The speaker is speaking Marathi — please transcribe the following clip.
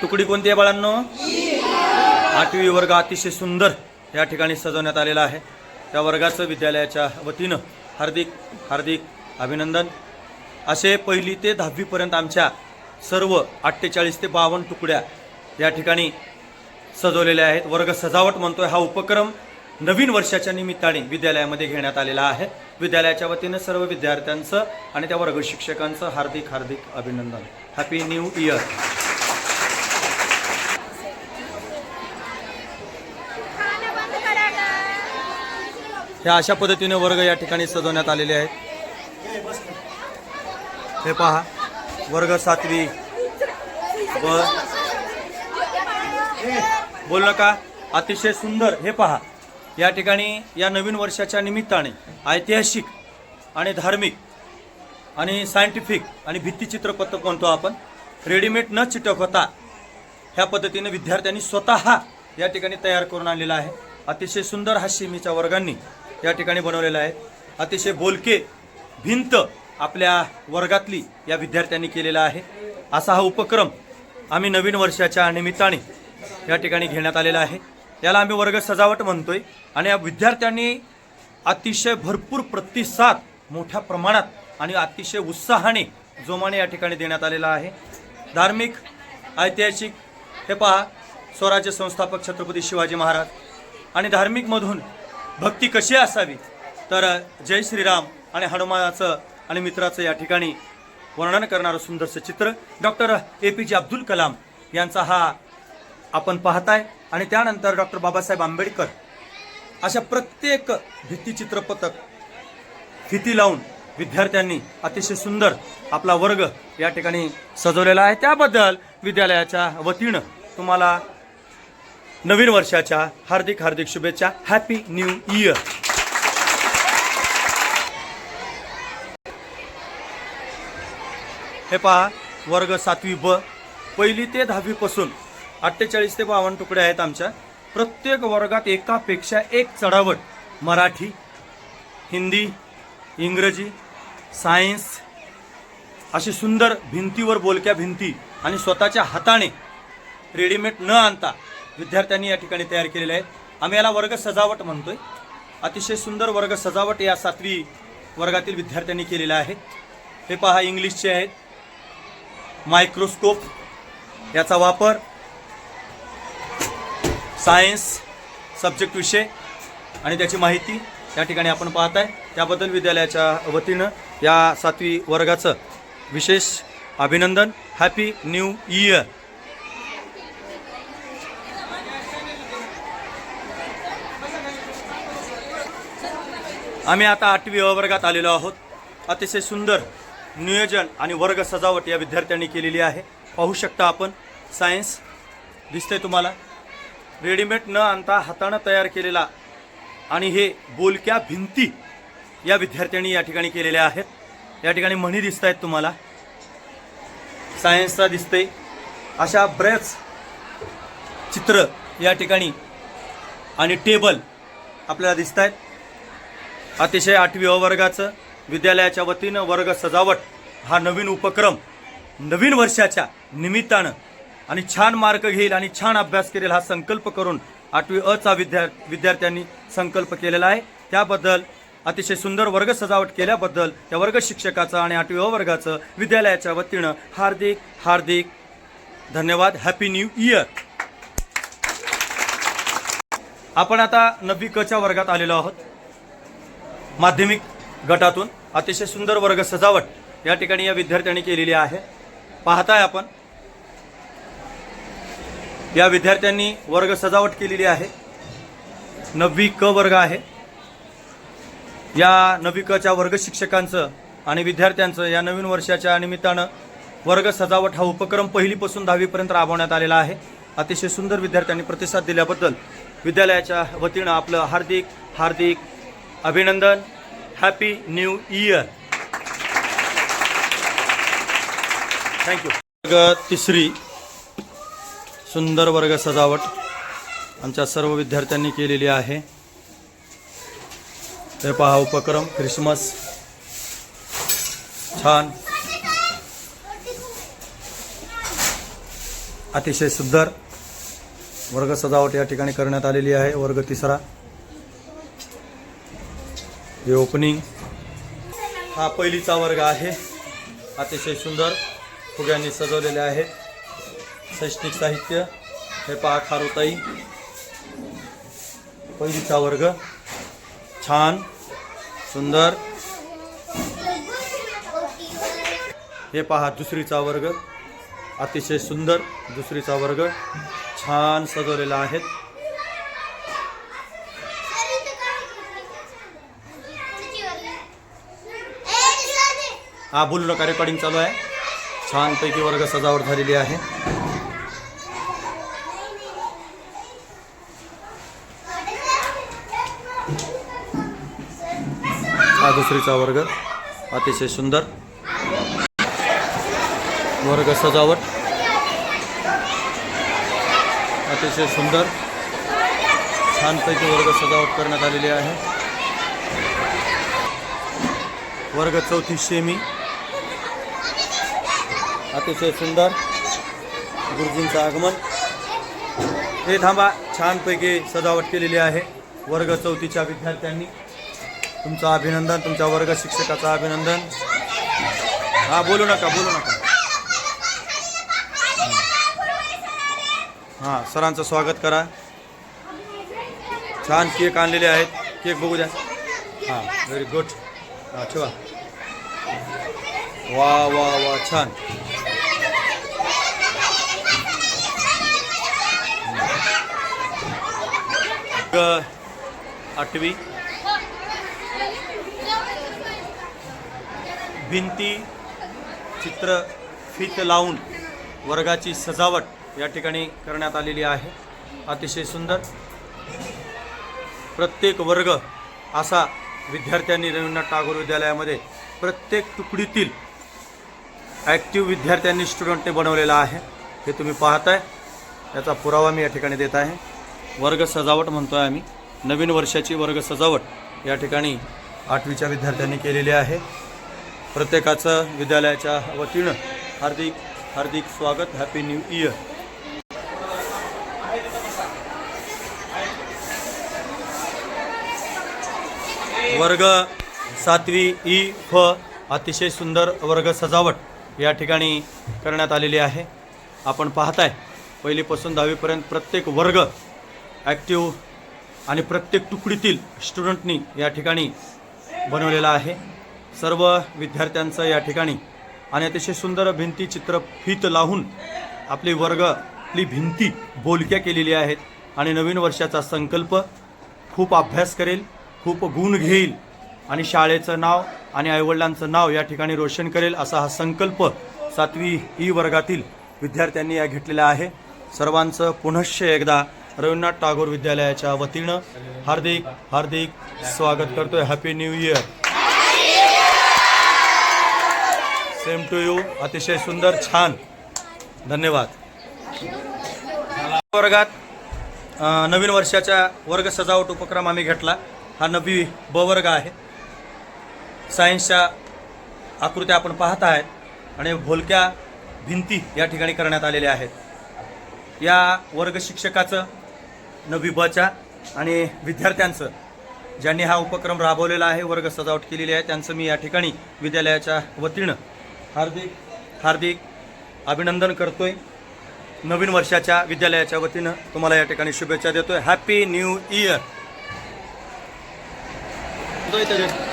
तुकडी कोणती आहे बाळांनो? आठवी वर्ग अतिशय सुंदर या ठिकाणी सजवण्यात आलेला आहे. त्या वर्गाचं विद्यालयाच्या वतीनं हार्दिक हार्दिक अभिनंदन. असे पहिली ते दहावीपर्यंत आमच्या सर्व अठ्ठेचाळीस ते बावन्न तुकड्या या ठिकाणी सजवलेल्या आहेत. वर्ग सजावट म्हणतोय हा उपक्रम नवीन वर्षाच्या निमित्ताने विद्यालयामध्ये घेण्यात आलेला आहे. विद्यालयाच्या वतीनं सर्व विद्यार्थ्यांचं आणि त्या वर्ग शिक्षकांचं हार्दिक हार्दिक अभिनंदन. हॅपी न्यू इयर खाणं बंद करा ना. ह्या अशा पद्धतीने वर्ग या ठिकाणी सजवण्यात आलेले आहेत. हे पहा वर्ग सातवी. व बोल नका अतिशय सुंदर. हे पहा या ठिकाणी या नवीन वर्षाच्या निमित्ताने ऐतिहासिक आणि धार्मिक आणि सायंटिफिक आणि भित्तिचित्रपट म्हणतो आपण रेडीमेड न चिटकवता ह्या पद्धतीने विद्यार्थ्यांनी स्वतः या ठिकाणी तयार करून आणलेला आहे. अतिशय सुंदर हा शिमीच्या वर्गांनी या ठिकाणी बनवलेला आहे. अतिशय बोलके भिंत आपल्या वर्गातली या विद्यार्थ्यांनी केलेला आहे. असा हा उपक्रम आम्ही नवीन वर्षाच्या निमित्ताने या ठिकाणी घेण्यात आलेला आहे. याला आम्ही वर्ग सजावट म्हणतोय आणि या विद्यार्थ्यांनी अतिशय भरपूर प्रतिसाद मोठ्या प्रमाणात आणि अतिशय उत्साहाने जोमाने या ठिकाणी देण्यात आलेला आहे. धार्मिक ऐतिहासिक हे पहा स्वराज्य संस्थापक छत्रपती शिवाजी महाराज आणि धार्मिकमधून भक्ती कशी असावी? तर जय श्रीराम आणि हनुमानाचं आणि मित्राचं या ठिकाणी वर्णन करणारं सुंदरसं चित्र डॉक्टर ए पी जे अब्दुल कलाम यांचा हा आपण पाहताय. आणि त्यानंतर डॉक्टर बाबासाहेब आंबेडकर अशा प्रत्येक भित्तिचित्रपटक फिती लावून विद्यार्थ्यांनी अतिशय सुंदर आपला वर्ग या ठिकाणी सजवलेला आहे. त्याबद्दल विद्यालयाच्या वतीनं तुम्हाला नवीन वर्षाच्या हार्दिक हार्दिक शुभेच्छा. हॅपी न्यू इयर हे पहा वर्ग सातवी ब. पहिली ते दहावीपासून अठ्ठेचाळीस ते बावन्न तुकडे आहेत आमच्या. प्रत्येक वर्गात एकापेक्षा एक चढावट. मराठी हिंदी इंग्रजी सायन्स अशी सुंदर भिंतीवर बोलक्या भिंती आणि स्वतःच्या हाताने रेडीमेड न आणता विद्यार्थ्यांनी या ठिकाणी तयार केलेले आहेत. आम्ही याला वर्ग सजावट म्हणतोय. अतिशय सुंदर वर्ग सजावट या सातवी वर्गातील विद्यार्थ्यांनी केलेलं आहे. हे पहा इंग्लिशचे आहेत. मायक्रोस्कोप याचा वापर सायन्स सब्जेक्ट विषय आणि त्याची माहिती या ठिकाणी आपण पाहत आहे त्याबद्दल विद्यालयाच्या वतीनं या सातवी वर्गाचं विशेष अभिनंदन. हॅपी न्यू इयर आम्ही आता आठवी अ वर्गात आलेलो आहोत. अतिशय सुंदर नियोजन आणि वर्ग सजावट या विद्यार्थ्यांनी केलेली आहे. पाहू शकता आपण सायन्स दिसतंय तुम्हाला. रेडीमेड न आणता हातानं तयार केलेला आणि हे बोलक्या भिंती या विद्यार्थ्यांनी या ठिकाणी केलेल्या आहेत. या ठिकाणी म्हणी दिसत आहेत तुम्हाला. सायन्सचा दिसते अशा बऱ्याच चित्र या ठिकाणी आणि टेबल आपल्याला दिसत आहेत अतिशय आठवी अ वर्गाचं विद्यालयाच्या वतीनं वर्ग सजावट हा नवीन उपक्रम नवीन वर्षाच्या निमित्तानं आणि छान मार्क घेईल आणि छान अभ्यास करेल हा संकल्प करून आठवी अचा विद्या विद्यार्थ्यांनी संकल्प केलेला आहे. त्याबद्दल अतिशय सुंदर वर्ग सजावट केल्याबद्दल त्या वर्ग शिक्षकाचं आणि आठवी अ वर्गाचं विद्यालयाच्या वतीनं हार्दिक हार्दिक धन्यवाद. हॅपी न्यू इयर आपण आता नववी कच्या वर्गात आलेलो आहोत. माध्यमिक गटातून अतिशय सुंदर वर्ग सजावट या ठिकाणी या विद्यार्थ्यांनी केलेली आहे. पाहताय आपण. या विद्यार्थ्यांनी वर्ग सजावट केलेली आहे. नववी क वर्ग आहे. या नववी कच्या वर्ग शिक्षकांचं आणि विद्यार्थ्यांचं या नवीन वर्षाच्या निमित्तानं वर्ग सजावट हा उपक्रम पहिलीपासून दहावीपर्यंत राबवण्यात आलेला आहे. अतिशय सुंदर विद्यार्थ्यांनी प्रतिसाद दिल्याबद्दल विद्यालयाच्या वतीनं आपलं हार्दिक हार्दिक अभिनंदन. हॅपी न्यू इयर थँक्यू वर्ग तिसरी सुंदर वर्ग सजावट आमच्या सर्व विद्यार्थ्यांनी केलेली आहे. हे पहा उपक्रम ख्रिसमस छान. अतिशय सुंदर वर्ग सजावट या ठिकाणी करण्यात आलेली आहे. वर्ग तिसरा. हे ओपनिंग हा पहिलीचा वर्ग आहे. अतिशय सुंदर. फुग्यांनी सजवलेले आहेत शैक्षणिक साहित्य. हे पहा खारुताई. पहिलीचा वर्ग. छान. सुंदर. हे पहा दुसरीचा वर्ग. अतिशय सुंदर दुसरीचा वर्ग. छान सजवलेला आहेत हा बोलू नका रेकॉर्डिंग चालू आहे. छानपैकी वर्ग सजावट झालेली आहे. हा दुसरीचा वर्ग. अतिशय सुंदर. वर्ग सजावट. अतिशय सुंदर. छानपैकी वर्ग सजावट करण्यात आलेली आहे. वर्ग चौथी शेमी अतिशय सुंदर गुरुजींचं आगमन. हे थांबा छानपैकी सजावट केलेली आहे वर्ग चौथीच्या विद्यार्थ्यांनी. तुमचं अभिनंदन तुमच्या वर्ग शिक्षकाचं अभिनंदन. हा बोलू नका बोलू नका. हां सरांचं स्वागत करा. छान केक आणलेले आहेत. केक बघू द्या. हां व्हेरी गुड हां ठेवा. वा वा वा छान. ग- आठवी. भिंती चित्र फीत लावून वर्गाची सजावट या ठिकाणी करण्यात आलेली आहे. अतिशय सुंदर. प्रत्येक वर्ग असा विद्यार्थ्यांनी रवींद्रनाथ टागोर विद्यालयामध्ये प्रत्येक तुकडीतील ॲक्टिव्ह विद्यार्थ्यांनी स्टुडंटने बनवलेला आहे. हे तुम्ही पाहताय. त्याचा पुरावा मी या ठिकाणी देत आहे. वर्ग सजावट म्हणतो आहे आम्ही. नवीन वर्षाची वर्ग सजावट या ठिकाणी आठवीच्या विद्यार्थ्यांनी केलेली आहे. प्रत्येकाचं विद्यालयाच्या वतीनं हार्दिक हार्दिक स्वागत हॅपी न्यू इयर वर्ग सातवी ई फ अतिशय सुंदर वर्ग सजावट या ठिकाणी करण्यात आलेली आहे. आपण पाहताय पहिलीपासून दहावीपर्यंत प्रत्येक वर्ग ॲक्टिव्ह आणि प्रत्येक तुकडीतील स्टुडंटनी या ठिकाणी बनवलेला आहे. सर्व विद्यार्थ्यांचं या ठिकाणी आणि अतिशय सुंदर भिंती चित्र फीत लावून आपली वर्ग आपली भिंती बोलक्या केलेली आहेत आणि नवीन वर्षाचा संकल्प खूप अभ्यास करेल खूप गुण घेईल आणि शाळेचं नाव आणि आईवडिलांचं नाव या ठिकाणी रोशन करेल असा हा संकल्प सातवी ई वर्गातील विद्यार्थ्यांनी या घेतलेला आहे. सर्वांचं पुनश्च एकदा रवींद्रनाथ टागोर विद्यालयाच्या वतीनं हार्दिक हार्दिक स्वागत करतोय. Happy new year same to you अतिशय सुंदर छान. धन्यवाद. वर्गात नवीन वर्षाच्या वर्ग सजावट उपक्रम आम्ही घेतला. हा नवी ब वर्ग आहे. सायन्सच्या आकृत्या आपण पाहत आहेत आणि भोलक्या भिंती या ठिकाणी करण्यात आलेल्या आहेत. या वर्ग शिक्षकाचं नवी बच्या आणि विद्यार्थ्यांचं ज्यांनी हा उपक्रम राबवलेला आहे वर्ग सजावट केलेली आहे त्यांचं मी या ठिकाणी विद्यालयाच्या वतीनं हार्दिक हार्दिक अभिनंदन करतोय. नवीन वर्षाच्या विद्यालयाच्या वतीनं तुम्हाला या ठिकाणी शुभेच्छा देतोय. हॅपी न्यू इयर हां